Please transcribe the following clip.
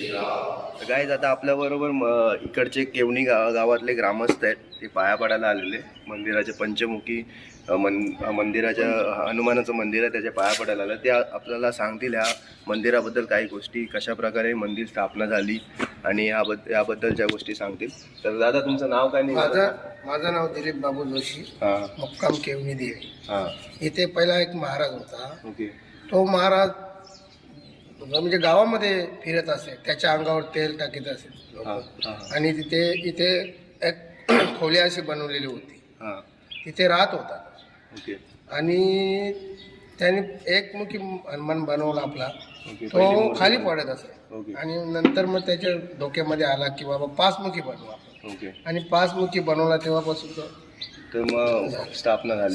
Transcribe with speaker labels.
Speaker 1: Guys आता आपल्याबरोबर म- इकडचे केवणी गाव गावातले ग्रामस्थ आहेत. ते पाया पडायला आलेले. मंदिराचे पंचमुखी मन मंदिराच्या हनुमानाचं मंदिर आहे त्याच्या पाया पडायला आलं ते आपल्याला सांगतील ह्या मंदिराबद्दल काही गोष्टी कशा प्रकारे मंदिर स्थापना झाली आणि याबद्दल याबद्दलच्या गोष्टी सांगतील. तर दादा तुमचं नाव काय नाही
Speaker 2: माझं माझं नाव दिलीप बाबू जोशी.
Speaker 1: हां.
Speaker 2: मुक्काम केवणी देवी.
Speaker 1: हां.
Speaker 2: इथे पहिला एक महाराज होता.
Speaker 1: ओके.
Speaker 2: तो महाराज म्हणजे गावामध्ये फिरत असे त्याच्या अंगावर तेल टाकीत असे लोकं.
Speaker 1: हां
Speaker 2: आणि तिथे इथे एक खोली अशी बनवलेली होती.
Speaker 1: हां.
Speaker 2: तिथे राहत होता.
Speaker 1: ओके.
Speaker 2: आणि त्याने एकमुखी हनुमान बनवला आपला. तो खाली. पडत असे
Speaker 1: ओके.
Speaker 2: आणि नंतर मग त्याच्या डोक्यामध्ये आला की बाबा पाचमुखी बनवा
Speaker 1: ओके.
Speaker 2: आणि पाचमुखी बनवला तेव्हापासून तो
Speaker 1: तर मग स्थापना झाली.